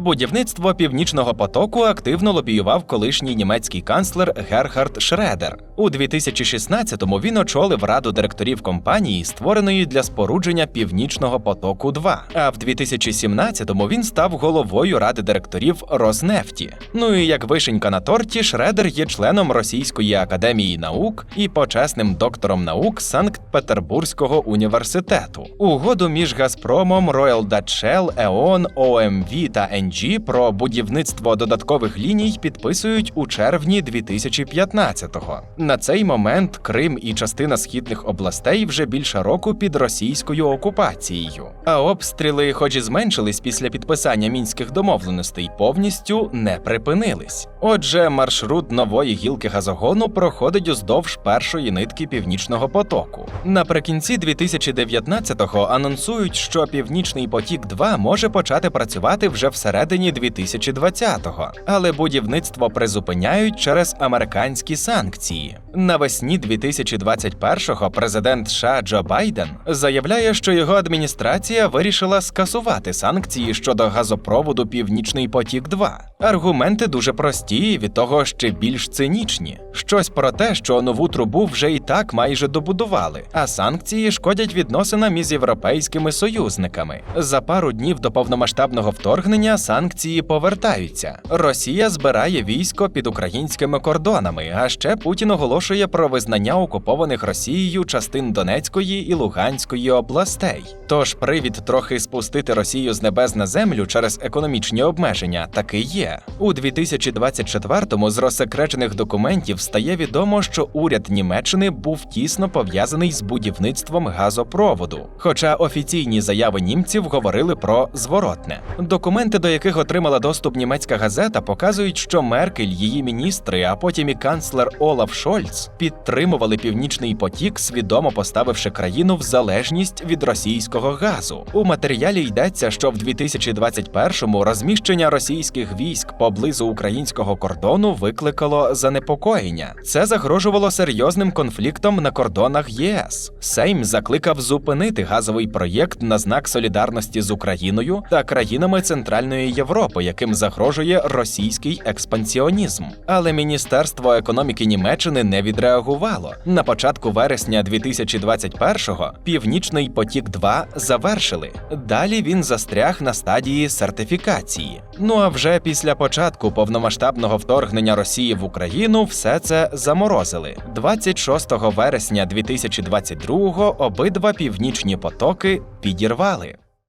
Будівництво північного потоку активно лобіював колишній німецький канцлер Герхард Шредер. У 2016-му він очолив раду директорів компанії, створеної для спорудження північного потоку 2 А в 2017-му він став головою ради директорів Роснефті. Ну і як вишенька на торті, Шредер є членом Російської академії наук і почесним доктором наук Санкт-Петербурзького університету. Угоду між Газпромом, Royal Dutch Shell, ЕОН, ОМВ та НГ про будівництво додаткових ліній підписують у червні 2015-го. На цей момент Крим і частина східних областей вже більше року під російською окупацією. А обстріли, хоч і зменшились після підписання мінських домовленостей, повністю не припинились. Отже, маршрут нової гілки газогону проходить уздовж першої нитки північного потоку. Наприкінці 2019-го анонсують, що Північний потік 2 може почати працювати вже всередині 2020-го, але будівництво призупиняють через американські санкції. Навесні 2021-го президент США Джо Байден заявляє, що його адміністрація вирішила скасувати санкції щодо газопроводу Північний потік 2 Аргументи дуже прості, від того ще більш цинічні. Щось про те, що нову трубу вже і так майже добудували, а санкції шкодять відносинам із європейськими союзниками. За пару днів до повномасштабного вторгнення санкції повертаються. Росія збирає військо під українськими кордонами. А ще Путін оголошує про визнання окупованих Росією частин Донецької і Луганської областей. Тож привід трохи спустити Росію з небес на землю через економічні обмеження таки є. У 2024-му з розсекречених документів стає відомо, що уряд Німеччини був тісно пов'язаний з будівництвом газопроводу. Хоча офіційні заяви німців говорили про зворотне. Документи, до яких отримала доступ німецька газета, показують, що Меркель, її міністри, а потім і канцлер Олаф Шольц підтримували північний потік, свідомо поставивши країну в залежність від російського газу. У матеріалі йдеться, що в 2021-му розміщення російських військ поблизу українського кордону викликало занепокоєння. Це загрожувало серйозним конфліктом на кордонах ЄС. Сейм закликав зупинити газовий проєкт на знак солідарності з Україною та країнами Центральної Європи, яким загрожує російський експансіонізм. Але Міністерство економіки Німеччини не відреагувало. На початку вересня 2021-го Північний потік 2 завершили. Далі він застряг на стадії сертифікації. Ну а вже після початку повномасштабного вторгнення Росії в Україну все це заморозили. 26 вересня 2022-го обидва північні потоки підірвали.